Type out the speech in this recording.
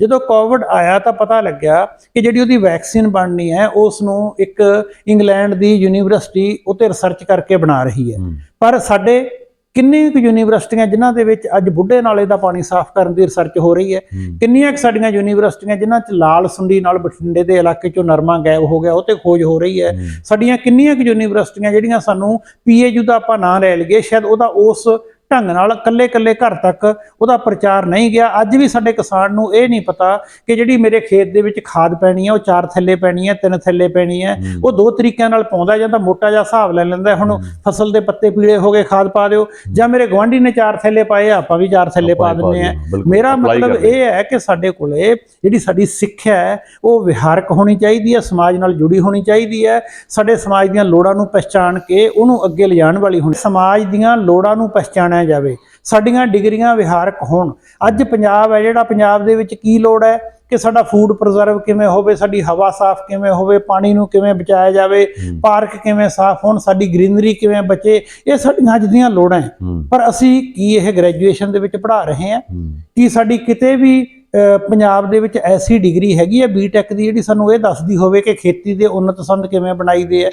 ਜਦੋਂ ਕੋਵਿਡ ਆਇਆ ਤਾਂ ਪਤਾ ਲੱਗਿਆ ਕਿ ਜਿਹੜੀ ਉਹਦੀ ਵੈਕਸੀਨ ਬਣਨੀ ਹੈ ਉਸ ਨੂੰ ਇੱਕ ਇੰਗਲੈਂਡ ਦੀ ਯੂਨੀਵਰਸਿਟੀ ਉਤੇ ਰਿਸਰਚ ਕਰਕੇ ਬਣਾ ਰਹੀ ਹੈ। ਪਰ ਸਾਡੇ ਕਿੰਨੇ ਕੁ ਯੂਨੀਵਰਸਿਟੀਆਂ ਜਿਨ੍ਹਾਂ ਦੇ ਵਿੱਚ ਅੱਜ ਬੁੱਢੇ ਨਾਲੇ ਦਾ ਪਾਣੀ ਸਾਫ਼ ਕਰਨ ਦੀ ਰਿਸਰਚ ਹੋ ਰਹੀ ਹੈ। ਕਿੰਨੀਆਂ ਕੁ ਸਾਡੀਆਂ ਯੂਨੀਵਰਸਿਟੀਆਂ ਜਿਨ੍ਹਾਂ 'ਚ ਲਾਲ ਸੁੰਡੀ ਨਾਲ ਬਠਿੰਡੇ ਦੇ ਇਲਾਕੇ 'ਚੋਂ ਨਰਮਾ ਗਾਇਬ ਹੋ ਗਿਆ ਉਹ ਤੇ ਖੋਜ ਹੋ ਰਹੀ ਹੈ ਹੂੰ। ਸਾਡੀਆਂ ਕਿੰਨੀਆਂ ਕੁ ਯੂਨੀਵਰਸਿਟੀਆਂ ਜਿਹੜੀਆਂ ਸਾਨੂੰ ਪੀਏਯੂ ਦਾ ਆਪਾਂ ਨਾਂ ਲੈ ਲਈਏ ਸ਼ਾਇਦ ਉਹਦਾ ਉਸ ਢੰਗ ਨਾਲ ਕੱਲੇ-ਕੱਲੇ ਘਰ ਤੱਕ ਉਹਦਾ ਪ੍ਰਚਾਰ ਨਹੀਂ ਗਿਆ। ਅੱਜ ਵੀ ਸਾਡੇ ਕਿਸਾਨ ਨੂੰ ਇਹ ਨਹੀਂ ਪਤਾ ਕਿ ਜਿਹੜੀ ਮੇਰੇ ਖੇਤ ਦੇ ਵਿੱਚ ਖਾਦ ਪੈਣੀ ਹੈ ਉਹ ਚਾਰ ਥੱਲੇ ਪੈਣੀ ਹੈ ਤਿੰਨ ਥੱਲੇ ਪੈਣੀ ਹੈ। ਉਹ ਦੋ ਤਰੀਕਿਆਂ ਨਾਲ ਪਾਉਂਦਾ ਜਾਂਦਾ ਮੋਟਾ ਜਿਹਾ ਹਿਸਾਬ ਲੈ ਲੈਂਦਾ। ਹੁਣ ਫਸਲ ਦੇ ਪੱਤੇ ਪੀਲੇ ਹੋ ਗਏ ਖਾਦ ਪਾ ਦਿਓ। ਜਾਂ ਮੇਰੇ ਗਵਾਂਢੀ ਨੇ ਚਾਰ ਥੱਲੇ ਪਾਏ ਆ, ਆਪਾਂ ਵੀ ਚਾਰ ਥੱਲੇ ਪਾ ਦਿੰਦੇ ਆ। ਮੇਰਾ ਮਤਲਬ ਇਹ ਹੈ ਕਿ ਸਾਡੇ ਕੋਲੇ ਜਿਹੜੀ ਸਾਡੀ ਸਿੱਖਿਆ ਹੈ ਉਹ ਵਿਹਾਰਕ ਹੋਣੀ ਚਾਹੀਦੀ ਹੈ ਸਮਾਜ ਨਾਲ ਜੁੜੀ ਹੋਣੀ ਚਾਹੀਦੀ ਹੈ। ਸਾਡੇ ਸਮਾਜ ਦੀਆਂ ਲੋੜਾਂ ਨੂੰ ਪਛਾਣ ਕੇ ਉਹਨੂੰ ਅੱਗੇ ਲਿਜਾਣ ਵਾਲੀ ਹੋਣੀ ਸਮਾਜ ਦੀਆਂ ਲੋੜਾਂ ਨੂੰ ਪਛਾਣਿਆ ਜਾਵੇ। ਸਾਡੀਆਂ ਡਿਗਰੀਆਂ ਵਿਹਾਰਕ ਹੋਣ। ਅੱਜ ਪੰਜਾਬ ਹੈ ਜਿਹੜਾ ਪੰਜਾਬ ਦੇ ਵਿੱਚ ਕੀ ਲੋੜ ਹੈ? ਕਿ ਸਾਡਾ ਫੂਡ ਪ੍ਰੀਜ਼ਰਵ ਕਿਵੇਂ ਹੋਵੇ ਸਾਡੀ ਹਵਾ ਸਾਫ਼ ਕਿਵੇਂ ਹੋਵੇ ਪਾਣੀ ਨੂੰ ਕਿਵੇਂ ਬਚਾਇਆ ਜਾਵੇ। ਪਾਰਕ ਕਿਵੇਂ ਸਾਫ਼ ਹੋਣ ਸਾਡੀ ਗ੍ਰੀਨਰੀ ਕਿਵੇਂ ਬਚੇ ਇਹ ਸਾਡੀਆਂ ਅੱਜ ਦੀਆਂ ਲੋੜਾਂ। ਪਰ ਅਸੀਂ ਕੀ ਇਹ ਗ੍ਰੈਜੂਏਸ਼ਨ ਦੇ ਵਿੱਚ ਪੜ੍ਹਾ ਰਹੇ ਹਾਂ। ਕੀ ਸਾਡੀ ਕਿਤੇ ਵੀ ਪੰਜਾਬ ਦੇ ਵਿੱਚ ਐਸੀ ਡਿਗਰੀ ਹੈਗੀ ਹੈ ਬੀਟੈਕ ਦੀ ਜਿਹੜੀ ਸਾਨੂੰ ਇਹ ਦੱਸਦੀ ਹੋਵੇ ਕਿ ਖੇਤੀ ਦੇ ਉન્નਤ ਸੰਦ ਕਿਵੇਂ ਬਣਾਈਦੇ ਆ